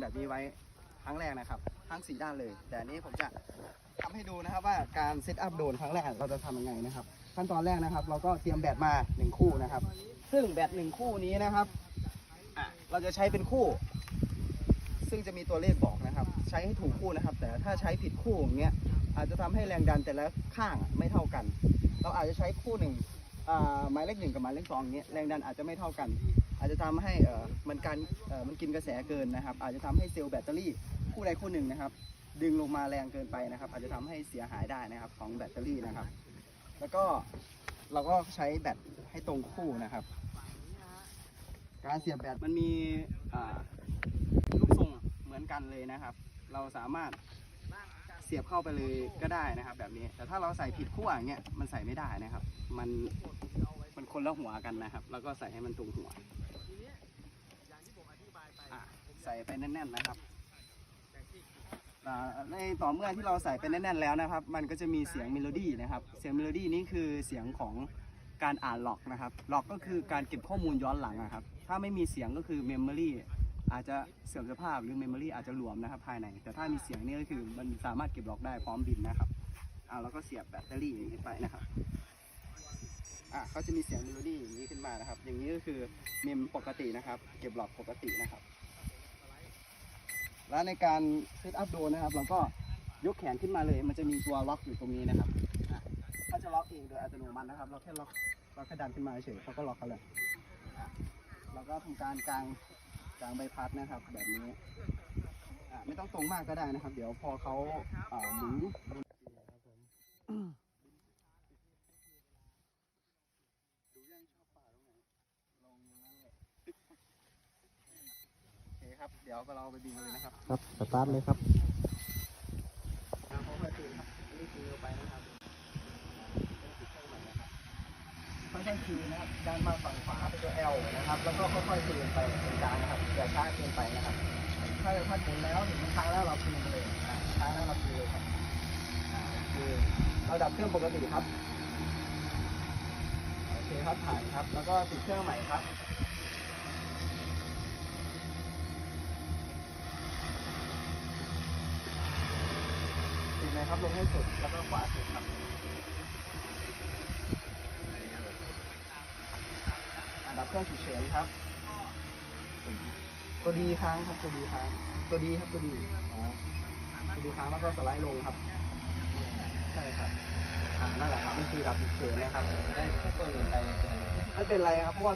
แบบนี้ไว้ครั้งแรกนะครับ ทั้งสี่ด้านเลย แต่อันนี้ผมจะทำให้ดูนะครับว่าการเซตอัพโดรนครั้งแรกเราจะทำยังไงนะครับ ขั้นตอนแรกนะครับ เราก็เตรียมแบตมาหนึ่งคู่นะครับ ซึ่งแบตหนึ่งคู่นี้นะครับเราจะใช้เป็นคู่ ซึ่งจะมีตัวเลขบอกนะครับ ใช้ให้ถูกคู่นะครับ แต่ถ้าใช้ผิดคู่อย่างเงี้ยอาจจะทำให้แรงดันแต่ละข้างไม่เท่ากัน เราอาจจะใช้คู่หนึ่งหมายเลขหนึ่งกับหมายเลขสองอย่างเงี้ยแรงดันอาจจะไม่เท่ากัน อาจจะทำให้เออมันการเออมันกินกระแสเกินนะครับ อาจจะทำให้เซลล์แบตเตอรี่คู่ใดคู่หนึ่งนะครับ ดึงลงมาแรงเกินไปนะครับ อาจจะทำให้เสียหายได้นะครับของแบตเตอรี่นะครับ แล้วก็เราก็ใช้แบตให้ตรงคู่นะครับ การเสียบแบตมันมีอ่าลูกทรงเหมือนกันเลยนะครับ เราสามารถเสียบเข้าไปเลยก็ได้นะครับ แบบนี้ แต่ถ้าเราใส่ผิดขั้วอย่างเงี้ยมันใส่ไม่ได้นะครับ มัน คนละหัวกันนะครับ แล้วก็ใส่ให้มันตรงหัวใส่ไปแน่นๆนะครับในต่อเมื่อที่เราใส่ไปแน่นๆแล้วนะครับ มันก็จะมีเสียงเมโลดี้นะครับ เสียงเมโลดี้นี้คือเสียงของการอ่านล็อกนะครับล็อกก็คือการเก็บข้อมูลย้อนหลังนะครับ ถ้าไม่มีเสียงก็คือเมมโมรีอาจจะเสื่อมสภาพหรือเมมโมรีอาจจะหลวมนะครับภายใน แต่ถ้ามีเสียงนี่ก็คือมันสามารถเก็บล็อกได้พร้อมบินนะครับเอาแล้วก็เสียบแบตเตอรี่ไปนะครับ อะก็จะมีเสียงเมโลดี้อย่างนี้ขึ้นมานะครับ อย่างนี้ก็คือเมมปกตินะครับ เก็บหลอกปกตินะครับ แล้วในการเซตอัพโดนนะครับ เราก็ยกแขนขึ้นมาเลย มันจะมีตัวล็อกอยู่ตรงนี้นะครับอะถ้าจะล็อกเองโดยอัตโนมัตินะครับ เราแค่ล็อกเราแค่ดันขึ้นมาเฉยเขาก็ล็อกเขาเลยเราก็ทำการกลางกลางใบพัดนะครับ แบบนี้ไม่ต้องตรงมากก็ได้นะครับ เดี๋ยวพอเขาอ่าหมุนดูยังชอบป่าตรงไหนลงตรงนั้นเลย โอเคครับ เดี๋ยวเราไปบินกันเลยนะครับ ครับ สตาร์ทเลยครับค่อยๆคืนครับนี่คือไปนะครับค่อยๆคืนนะครับดันมาฝั่งขวาเป็นตัว L นะครับ แล้วก็ค่อยๆคืนไปตรงกลางนะครับอย่าช้าเกินไปนะครับ ถ้าถ้าหมุนแล้วถึงมันค้างแล้วเราคืนไปเลยอ่าค้างแล้วเราคืนเลยครับอ่าคือเราดับเครื่องปกติครับ โอเคครับถ่ายครับ แล้วก็ติดเครื่องใหม่ครับ ติดเลยครับลงให้สุดแล้วก็ขวาสุดครับอันดับเครื่องฉุกเฉินครับ ตัวดีค้างครับตัวดีค้างตัวดีครับตัวดีอ๋อตัวดีค้างแล้วก็สไลด์ลงครับใช่ครับอ่านั่นแหละครับนี่คือดับฉุกเฉินนะครับได้แค่ตัวหนึ่งไปไม่เป็นไรครับเพราะว่า